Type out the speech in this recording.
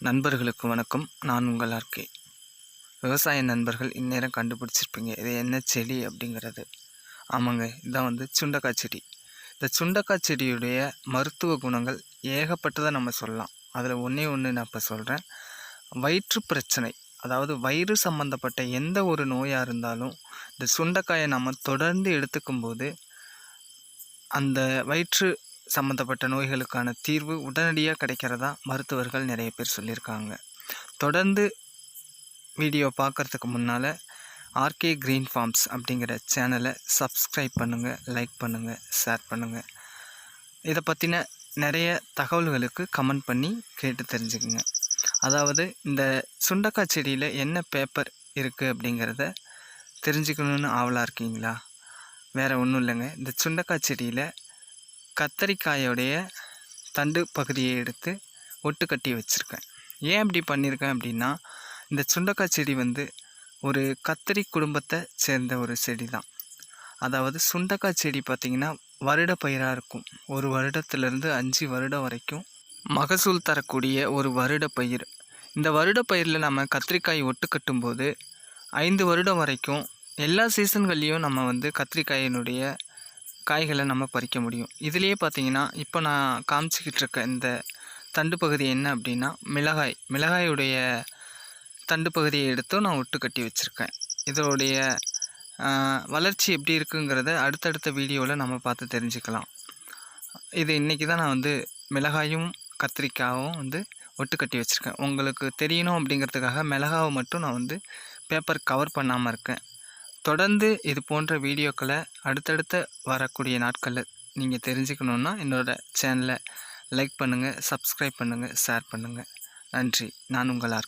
நண்பர்களுக்கு வணக்கம். நான் உங்கள் ஆர்கே விவசாய நண்பர்கள் இந்நேரம் கண்டுபிடிச்சிருப்பீங்க. இது என்ன செடி அப்படிங்கிறது? ஆமாங்க இதான் வந்து சுண்டக்காய் செடி. இந்த சுண்டக்காய் செடியுடைய மருத்துவ குணங்கள் ஏகப்பட்டதை நம்ம சொல்லலாம். அதில் ஒன்றே ஒன்று நான் இப்போ சொல்கிறேன் வயிற்று பிரச்சனை அதாவது வயிறு சம்மந்தப்பட்ட எந்த ஒரு நோயாக இருந்தாலும் இந்த சுண்டக்காயை நம்ம தொடர்ந்து எடுத்துக்கும் போது அந்த வயிற்று சம்மந்தப்பட்ட நோய்களுக்கான தீர்வு உடனடியாக கிடைக்கிறதா மருத்துவர்கள் நிறைய பேர் சொல்லியிருக்காங்க. தொடர்ந்து வீடியோ பார்க்குறதுக்கு முன்னால் ஆர்கே க்ரீன் ஃபார்ம்ஸ் அப்படிங்கிற சேனலை சப்ஸ்கிரைப் பண்ணுங்கள் லைக் பண்ணுங்கள் ஷேர் பண்ணுங்கள் இதை பற்றின நிறைய தகவல்களுக்கு கமெண்ட் பண்ணி கேட்டு தெரிஞ்சுக்குங்க. அதாவது இந்த சுண்டக்காய் செடியில் என்ன பேப்பர் இருக்குது அப்படிங்கிறத தெரிஞ்சுக்கணுன்னு ஆவலாக இருக்கீங்களா? வேறு ஒன்றும் இல்லைங்க. இந்த சுண்டக்காய் செடியில் கத்தரிக்காயோடைய தண்டு பகுதியை எடுத்து ஒட்டு கட்டி வச்சுருக்கேன். ஏன் அப்படி பண்ணியிருக்கேன் அப்படின்னா இந்த சுண்டக்காய் செடி வந்து ஒரு கத்தரி குடும்பத்தை சேர்ந்த ஒரு செடி தான் அதாவது சுண்டக்காய் செடி பார்த்திங்கன்னா வருட பயிராக இருக்கும். ஒரு வருடத்துலேருந்து அஞ்சு வருடம் வரைக்கும் மகசூல் தரக்கூடிய ஒரு வருட பயிர். இந்த வருட பயிரில் நம்ம கத்திரிக்காய் ஒட்டு கட்டும்போது ஐந்து வருடம் வரைக்கும் எல்லா சீசன்கள்லேயும் நம்ம வந்து கத்திரிக்காயினுடைய காய்களை நம்ம பறிக்க முடியும். இதுலேயே பார்த்தீங்கன்னா இப்போ நான் காமிச்சிக்கிட்டு இருக்க இந்த தண்டு பகுதி என்ன அப்படின்னா மிளகாய். மிளகாயுடைய தண்டு பகுதியை எடுத்தும் நான் ஒட்டு கட்டி வச்சுருக்கேன். இதோடைய வளர்ச்சி எப்படி இருக்குங்கிறத அடுத்தடுத்த வீடியோவில் நம்ம பார்த்து தெரிஞ்சுக்கலாம். இது இன்றைக்கி தான் நான் வந்து மிளகாயும் கத்திரிக்காயும் வந்து ஒட்டு கட்டி வச்சுருக்கேன். உங்களுக்கு தெரியணும் அப்படிங்கிறதுக்காக மிளகாவை மட்டும் நான் வந்து பேப்பர் கவர் பண்ணாமல் இருக்கேன். தொடர்ந்து இது போன்ற வீடியோக்களை அடுத்தடுத்த வரக்கூடிய நாட்களில் நீங்கள் தெரிஞ்சுக்கணுன்னா என்னோடய சேனலை லைக் பண்ணுங்கள் சப்ஸ்கிரைப் பண்ணுங்கள் ஷேர் பண்ணுங்கள் நன்றி. நான் உங்கள் ஆர்.